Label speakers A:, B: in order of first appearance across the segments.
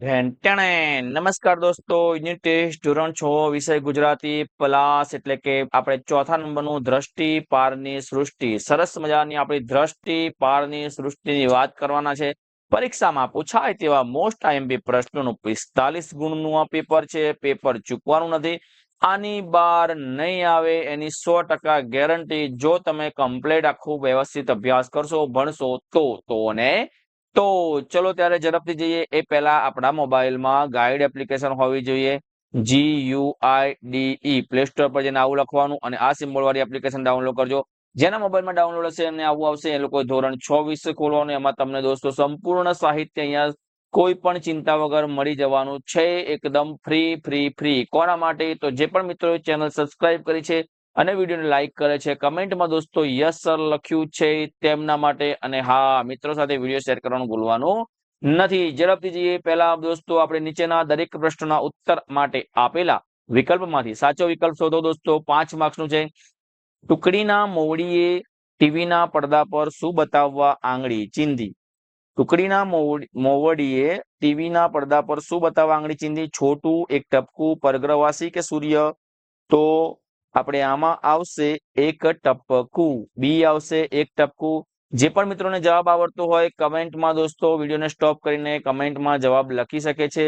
A: ઢેંટેણે. નમસ્કાર દોસ્તો, unit test ધોરણ છ, વિષય ગુજરાતી પ્લાસ એટલે કે આપણે ચોથા નંબરનું દ્રષ્ટિ, પારની સૃષ્ટિ. સરસ મજાની આપણી દ્રષ્ટિ, પારની સૃષ્ટિની વાત કરવાના છે. પરીક્ષામાં પૂછાય તેવા મોસ્ટ આઈએમપી પ્રશ્નોનું પિસ્તાલીસ ગુણનું આ પેપર છે. પેપર ચૂકવાનું નથી. આની બાર નહીં આવે એની સો ટકા ગેરંટી જો તમે કમ્પ્લેટ આખું વ્યવસ્થિત અભ્યાસ કરશો, ભણશો તો તો ને તો ચલો ત્યારે ઝડપથી જઈએ. એ પહેલા આપણા મોબાઈલમાં ગાઈડ એપ્લિકેશન હોવી જોઈએ. G U I D E play store પર જઈને આવું લખવાનું અને આ સિમ્બોલ વાળી એપ્લિકેશન ડાઉનલોડ કરજો. જેના મોબાઈલમાં ડાઉનલોડ હશે એમને આવું આવશે. એ લોકો ધોરણ છ વિશે ખોલવાનું એમાં તમને દોસ્તો સંપૂર્ણ સાહિત્ય અહીંયા કોઈ પણ ચિંતા વગર મળી જવાનું છે. એકદમ ફ્રી ફ્રી ફ્રી કોના માટે? તો જે પણ મિત્રો ચેનલ સબસ્ક્રાઇબ કરી છે અને વિડીયોને લાઇક કરે છે. કમેન્ટમાં દોસ્તો યસ સર લખ્યું છે તેમના માટે અને હા, મિત્રો સાથે વીડિયો શેર કરવાનું ભૂલવાનું નથી. ઝડપથી જઈએ. પહેલા દોસ્તો આપણે નીચેના દરેક પ્રશ્નના ઉત્તર માટે આપેલા વિકલ્પમાંથી સાચો વિકલ્પ શોધો દોસ્તો. પાંચ માર્ક્સનું છે. ટુકડીના મોવડીએ ટીવીના પડદા પર શું બતાવવા આંગળી ચીંધી? ટુકડીના મોવડીએ ટીવીના પડદા પર શું બતાવવા આંગળી ચીંધી? છોટું, એક ટપકું, પરગ્રહવાસી કે સૂર્ય? તો આપણે આમાં આવશે એક ટપકું, બી આવશે એક ટપકું. જે પણ મિત્રોને જવાબ આવડતો હોય, કમેન્ટમાં દોસ્તો વિડીયોને સ્ટોપ કરીને કમેન્ટમાં જવાબ લખી શકે છે.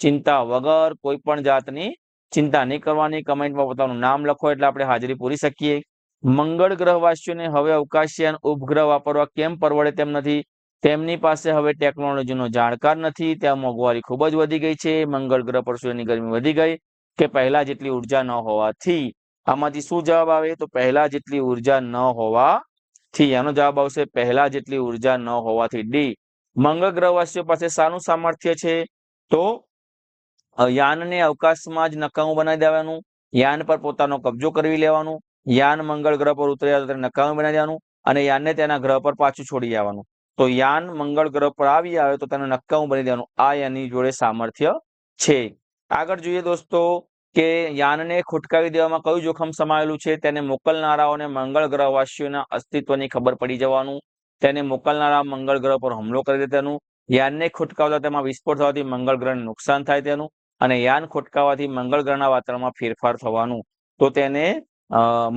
A: ચિંતા વગર કોઈ પણ જાતની ચિંતા નહીં કરવાની. કમેન્ટમાં પોતાનું નામ લખો એટલે આપણે હાજરી પૂરી શકીએ. મંગળ ગ્રહવાસીઓને હવે અવકાશયાન ઉપગ્રહ વાપરવા કેમ પરવડે તેમ નથી. તેમની પાસે હવે ટેકનોલોજીનો જાણકાર નથી. ત્યાં મોંઘવારી ખૂબ જ વધી ગઈ છે. મંગળ ગ્રહ પર સૂર્યની ગરમી વધી ગઈ કે પહેલા જેટલી ઊર્જા ન હોવાથી આમાંથી શું જવાબ આવે? તો પહેલા જેટલી ઊર્જા ન હોવાથી એનો જવાબ આવશે પહેલા જેટલી ઊર્જા ન હોવાથી ડી. મંગળ ગ્રહવાસીઓ પાસે શાનું સામર્થ્ય છે? તો યાનને અવકાશમાં જ નકામું બનાવી દેવાનું. યાન પર પોતાનો કબજો કરી લેવાનું. યાન મંગળ ગ્રહ પર ઉતર્યા ત્યારે નકામું બનાવી દેવાનું અને યાનને તેના ગ્રહ પર પાછું છોડી આવવાનું તો યાન મંગળ ગ્રહ પર આવી આવે તો તેને નકામું બની દેવાનું. આ યાની જોડે સામર્થ્ય છે. આગળ જોઈએ દોસ્તો કે યાનને ખોટકાવી દેવામાં કયું જોખમ સમાયેલું છે? તેને મોકલનારાઓને મંગળ ગ્રહવાસીઓના અસ્તિત્વની ખબર પડી જવાનું, તેને મોકલનારા મંગળ ગ્રહ પર હુમલો કરી દે તેનું, યાનને ખોટકાવતા તેમાં વિસ્ફોટ થવાથી મંગળ ગ્રહને નુકસાન થાય તેનું અને યાન ખોટકાવવાથી મંગળ ગ્રહના વાતાવરણમાં ફેરફાર થવાનું. તો તેને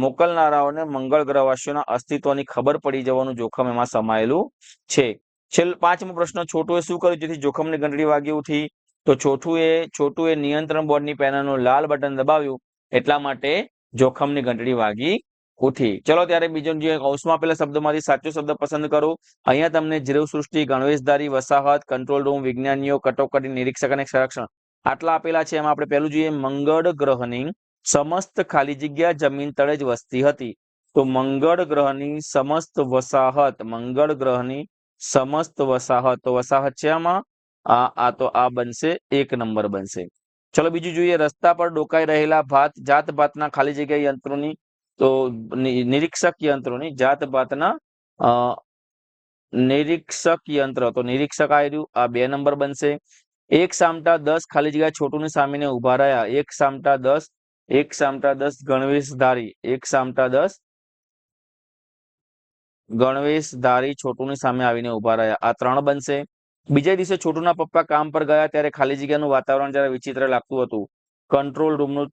A: મોકલનારાઓને મંગળ ગ્રહવાસીઓના અસ્તિત્વની ખબર પડી જવાનું જોખમ એમાં સમાયેલું છે. છેલ્લો પાંચમો પ્રશ્ન, છોટુએ શું કર્યું જેથી જોખમની ઘંટડી વાગી ઉઠી? તો છોટું એ છોટું એ નિયંત્રણ બોર્ડની પેનલનું લાલ બટન દબાવ્યું. એટલા માટે જોખમની ઘંટડી વાગી ઉઠી. ચલો ત્યારે બીજો જે કૌંસમાં શબ્દોમાંથી સાચો શબ્દ પસંદ કરો. અહીંયા તમને જીવ સૃષ્ટિ, ગણવેશધારી, વસાહત, કંટ્રોલ રૂમ, વિજ્ઞાનીઓ, કટોકટી, નિરીક્ષક અને સંરક્ષણ આટલા આપેલા છે. એમાં આપણે પહેલું જોઈએ મંગળ ગ્રહની સમસ્ત ખાલી જગ્યા જમીન તળે જ વસતી હતી. તો મંગળ ગ્રહની સમસ્ત વસાહત, મંગળ ગ્રહની સમસ્ત વસાહત. તો વસાહત છે આમાં? આ આ તો આ બનશે, એક નંબર બનશે. ચલો બીજું જોઈએ, રસ્તા પર ડોકાઈ રહેલા ભાત જાત ભાતના ખાલી જગ્યા યંત્રોની, તો નિરીક્ષક યંત્રોની જાત ભાતના નિરીક્ષક યંત્ર, તો નિરીક્ષક આવ્યું આ બે નંબર બનશે. એક સામટા દસ ખાલી જગ્યા છોટુની સામેને ઊભા રહ્યા, એક સામટા દસ, એક સામટા દસ ગણવેશધારી, એક સામટા દસ ગણવેશધારી છોટુની સામે આવીને ઊભા રહ્યા, આ ત્રણ બનશે. બીજા દિવસે છોટુના પપ્પા કામ પર ગયા ત્યારે ખાલી જગ્યાનું વાતાવરણ જરા વિચિત્ર લાગતું હતું. કંટ્રોલ રૂમનું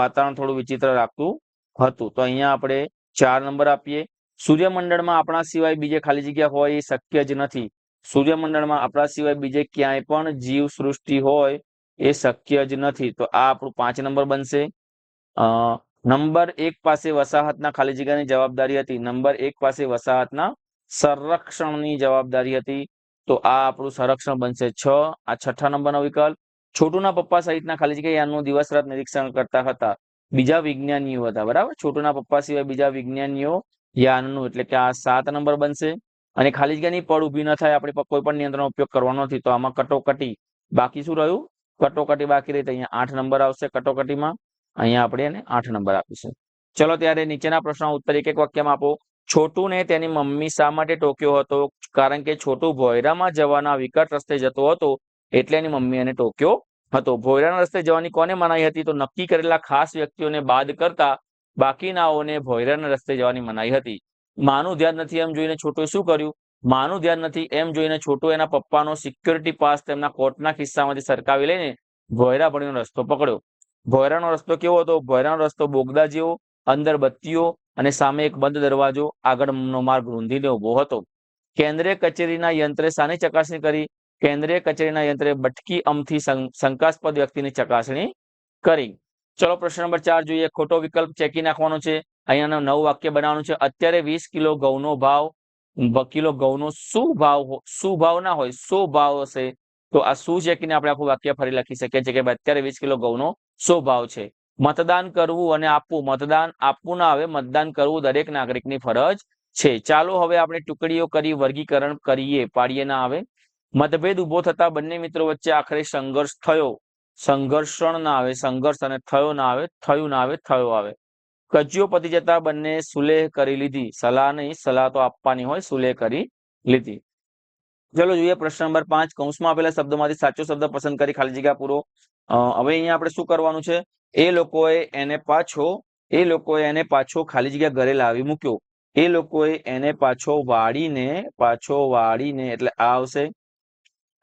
A: વાતાવરણ થોડું વિચિત્ર લાગતું હતું. તો અહીંયા આપણે ચાર નંબર આપીએ. સૂર્યમંડળમાં આપણા સિવાય બીજે ખાલી જગ્યા હોય એ શક્ય જ નથી. સૂર્યમંડળમાં આપણા સિવાય બીજે ક્યાંય પણ જીવ સૃષ્ટિ હોય એ શક્ય જ નથી. તો આ આપણું પાંચ નંબર બનશે. નંબર એક પાસે વસાહતના ખાલી જગ્યાની જવાબદારી હતી. નંબર એક પાસે વસાહતના સંરક્ષણની જવાબદારી હતી. તો આ આપણું સંરક્ષણ બનશે. છ, આ છઠ્ઠા નંબરનો વિકલ્પ. છોટુના પપ્પા સહિતના ખાલી જગ્યા યાનનું દિવસ રાત નિરીક્ષણ કરતા હતા. બીજા વિજ્ઞાનીઓ હતા, બરાબર? છોટુના પપ્પા સિવાય બીજા વિજ્ઞાનીઓ યાનનું, એટલે કે આ સાત નંબર બનશે. અને ખાલી જગ્યાની પડ ઊભી ન થાય, આપણે કોઈ પણ નિયંત્રણ ઉપયોગ કરવાનો નથી. તો આમાં કટોકટી બાકી શું રહ્યું? કટોકટી બાકી રહી તો અહીંયા આઠ નંબર આવશે કટોકટીમાં. અહીંયા આપણે એને આઠ નંબર આપીશું. ચલો ત્યારે નીચેના પ્રશ્નો ઉત્તર એક એક વાક્યમાં આપો. છોટુને તેની મમ્મી શા માટે ટોક્યો હતો? કારણ કે છોટુ ભોયરામાં જવાના વિકટ રસ્તે જતો હતો, એટલે એની મમ્મી એને ટોક્યો હતો. ભોયરાના રસ્તે જવાની કોને મનાઈ હતી? તો નક્કી કરેલા ખાસ વ્યક્તિઓને બાદ કરતા બાકીનાઓને ભોયરાના રસ્તે જવાની મનાઈ હતી. માનું ધ્યાન નથી એમ જોઈને છોટુએ શું કર્યું? માનું ધ્યાન નથી એમ જોઈને છોટુ એના પપ્પાનો સિક્યોરિટી પાસ તેમના કોટના ખિસ્સામાંથી સરકાવી લઈને ભોયરા ભણીનો રસ્તો પકડ્યો. ભોયરાનો રસ્તો કેવો હતો? ભોયરાનો રસ્તો બોગદા જેવો અંદર બત્તીઓ અને સામે એક બંધ દરવાજો આગળનો માર્ગ રૂંધીને ઊભો હતો. કેન્દ્રીય કચેરીના યંત્રે શાની ચકાસણી કરી? કેન્દ્રીય કચેરીના યંત્રે બટકી અમથી શંકાસ્પદ વ્યક્તિની ચકાસણી કરી. ચલો પ્રશ્ન નંબર ચાર જોઈએ. ખોટો વિકલ્પ ચેકી નાખવાનો છે. અહીંયાનું નવું વાક્ય બનાવવાનું છે. અત્યારે વીસ કિલો ઘઉંનો ભાવ કિલો ઘઉંનો શું ભાવ શું ભાવ ના હોય, શું ભાવ હશે? તો આ શું ચેકીને આપણે આખું વાક્ય ફરી લખી શકીએ છીએ કે અત્યારે વીસ કિલો ઘઉંનો શું ભાવ છે? મતદાન કરવું અને આપવું. મતદાન આપવું ના આવે, મતદાન કરવું દરેક નાગરિકની ફરજ છે. ચાલો હવે આપણે ટુકડીઓ કરી વર્ગીકરણ કરીએ. પાડીએ ના આવે. મતભેદ ઊભો થતા બંને મિત્રો વચ્ચે આખરે સંઘર્ષ થયો. સંઘર્ષણ ના આવે, સંઘર્ષ અને થયો ના આવે, થયું ના આવે, થયો આવે. કજિયો પતી જતા બંને સુલેહ કરી લીધી. સલાહ નહીં, સલાહ તો આપવાની હોય, સુલેહ કરી લીધી. ચલો જોઈએ પ્રશ્ન નંબર પાંચ. કૌંસમાં આપેલા શબ્દોમાંથી સાચો શબ્દ પસંદ કરી ખાલી જગ્યા પૂરો. હવે અહીંયા આપણે શું કરવાનું છે? એ લોકોએ એને પાછો, એ લોકોએ એને પાછો ખાલી જગ્યા ઘરે લાવી મૂક્યો. એ લોકોએ એને પાછો વાળીને પાછો વાળીને, એટલે આ આવશે.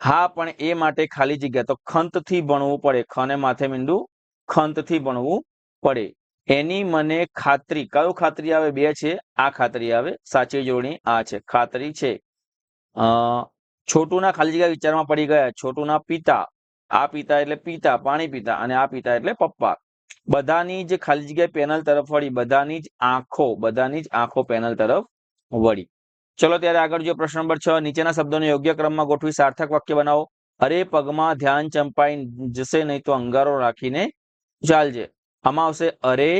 A: હા, પણ એ માટે ખાલી જગ્યા. તો ખંતથી ભણવું પડે. ખને માથે મીંડું ખંતથી ભણવું પડે. એની મને ખાતરી. કયું ખાતરી આવે? બે છે. આ ખાતરી આવે. સાચી જોડણી આ છે. ખાતરી છે. છોટુના ખાલી જગ્યા વિચારમાં પડી ગયા. છોટુના પિતા, આ પિતા એટલે પિતા, પાણી પિતા અને આ પિતા એટલે પપ્પા. બધાની જ ખાલી જગ્યા પેનલ તરફ વળી, બધાની જ આંખો, બધાની જ આંખો પેનલ તરફ વળી. ચલો ત્યારે આગળ જો પ્રશ્ન નંબર છ. નીચેના શબ્દોને યોગ્ય ક્રમમાં ગોઠવી સાર્થક વાક્ય બનાવો. અરે પગમાં ધ્યાન ચંપાઈ જશે નહીં તો અંગારો રાખીને ચાલજે. આમાં આવશે, અરે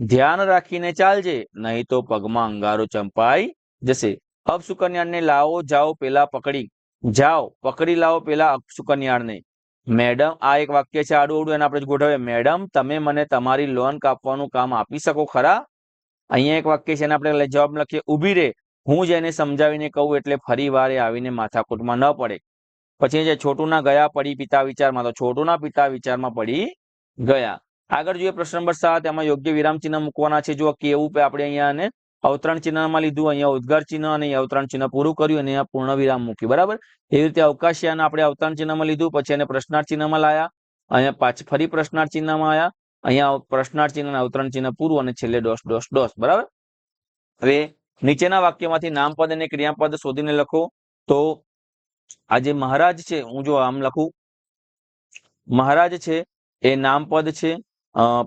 A: ધ્યાન રાખીને ચાલજે નહીં તો પગમાં અંગારો ચંપાઈ જશે. અપસુકન્યાને લાવો, જાઓ, પેલા પકડી. જાઓ, પકડી લાવો પેલા સુકન્યાળને મેડમ, આ એક વાક્ય છે આડું અવડું એને આપણે ગોઠવે મેડમ, તમે મને તમારી લોન કાપવાનું કામ આપી શકો ખરા? અહીંયા એક વાક્ય છે, એને આપણે જવાબ લખીએ. ઊભી રે. હું જ એને સમજાવીને કહું એટલે ફરી વારે આવીને માથાકૂટમાં ન પડે. પછી જે છોટુના ગયા પડી પિતા વિચારમાં, તો છોટુના પિતા વિચારમાં પડી ગયા. આગળ જોઈએ પ્રશ્ન નંબર સાત, એમાં યોગ્ય વિરામ ચિહ્ન મૂકવાના છે. જો કેવું આપણે અહીંયા અવતરણ ચિહ્નમાં લીધું, અહીંયા ઉદ્ગાર ચિહ્ન અને અવતરણ ચિહ્ન પૂરું કર્યું અને અહીંયા પૂર્ણ વિરામ મૂક્યું, બરાબર? એવી રીતે અવકાશયાન આપણે અવતરણ ચિહ્નમાં લીધું, પછી એને પ્રશ્નાર્થ ચિહ્નમાં લાયા, અહીંયા પાછ ફરી પ્રશ્નાર્થ ચિહ્નમાં આવ્યા અહીંયા પ્રશ્નાર્થ ચિહ્ન અવતરણ ચિહ્ન પૂરું અને છેલ્લે ડોસ ડોસ ડોસ, બરાબર? હવે નીચેના વાક્યમાંથી નામપદ અને ક્રિયાપદ શોધીને લખો, તો આ જે મહારાજ છે, હું જો આમ લખું, મહારાજ છે, એ નામપદ છે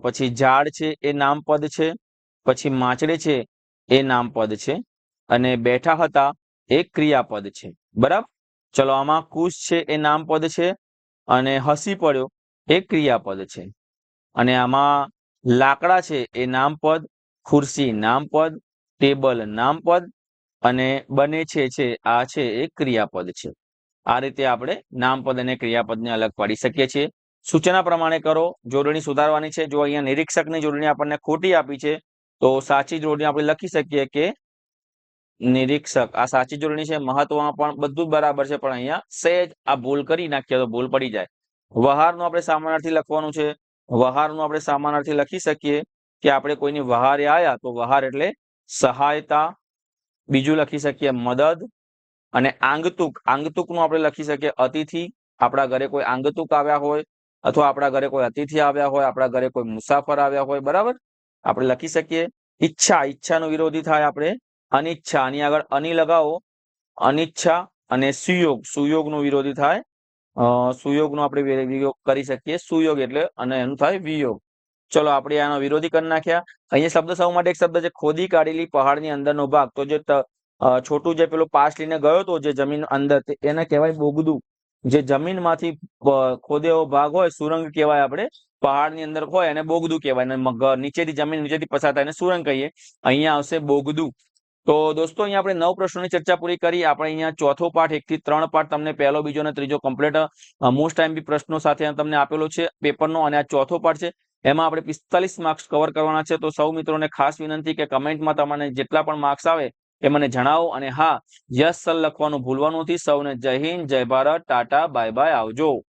A: પછી ઝાડ છે, એ નામપદ છે, પછી માછડે છે એ નામપદ છે અને બેઠા હતા એ ક્રિયાપદ છે. બરાબર? ચલો આમાં કુશ છે એ નામપદ છે અને હસી પડ્યો એ ક્રિયાપદ છે. અને આમાં લાકડા છે એ નામપદ ખુરશી નામપદ ટેબલ નામપદ અને બને છે છે આ છે એ ક્રિયાપદ છે. આ રીતે આપણે નામપદ અને ક્રિયાપદને અલગ પાડી શકીએ છીએ. સૂચના પ્રમાણે કરો, જોડણી સુધારવાની છે. જો અહીંયા નિરીક્ષકની જોડણી આપણને ખોટી આપી છે તો સાચી જોડણી આપણે લખી શકીએ કે નિરીક્ષક. આ સાચી જોડણી છે, મહત્વમાં પણ બધું બરાબર છે, પણ અહીંયા સહેજ આ ભૂલ કરી નાખીએ તો ભૂલ પડી જાય. વહારનું આપણે સામાનાર્થી લખવાનું છે. વહારનું આપણે સામાનાર્થી લખી શકીએ કે આપણે કોઈની વહારે આવ્યા તો વહાર એટલે સહાયતા. બીજું લખી શકીએ મદદ અને આંગતુક. આંગતુકનું આપણે લખી શકીએ અતિથિ. આપણા ઘરે કોઈ આંગતુક આવ્યા હોય અથવા આપણા ઘરે કોઈ અતિથિ આવ્યા હોય, આપણા ઘરે કોઈ મુસાફર આવ્યા હોય, બરાબર? આપણે લખી શકીએ, ઈચ્છા, ઈચ્છાનો વિરોધી થાય આપણે. અનિચ્છા, આની આગળ અની લગાવો. અનિચ્છા અને સુયોગ, સુયોગનો વિરોધી થાય. સુયોગનો આપણે વિયોગ કરી શકીએ. સુયોગ એટલે અને એનું થાય વિયોગ. ચલો, આપણે આનો વિરોધી કરી નાખ્યા. અહીંયા શબ્દ સૌ માટે એક શબ્દ છે, ખોદી કાઢેલી પહાડની અંદરનો ભાગ. તો જે છોટું જે પેલો પાસ લઈને ગયો તો જે જમીન અંદર એને કહેવાય બોગદું. જે જમીનમાંથી ખોદેવો ભાગ હોય, સુરંગ કહેવાય આપણે. પહાડની અંદર હોય એને બોગદુ કહેવાય નીચેથી જમીન નીચેથી પસાર થાય એને સુરંગ કહીએ, અહીંયા આવશે બોગદુ. તો દોસ્તો, અહીંયા આપણે નવ પ્રશ્નોની ચર્ચા પૂરી કરી. આપણે અહીંયા ચોથો પાઠ એક થી ત્રણ પાઠ તમને પહેલો, બીજો અને ત્રીજો કમ્પ્લીટ મોસ્ટ ટાઈમ બી પ્રશ્નો સાથે તમને આપેલો છે, પેપરનો. અને આ ચોથો પાઠ છે, એમાં આપણે પિસ્તાલીસ માર્ક્સ કવર કરવાના છે. તો સૌ મિત્રોને ખાસ વિનંતી કે કમેન્ટમાં તમને જેટલા પણ માર્ક્સ આવે એ મને જણાવો. અને હા, યસ સર લખવાનું ભૂલવાનું નથી. સૌને જય હિન્દ, જય ભારત, ટાટા, બાય બાય, આવજો.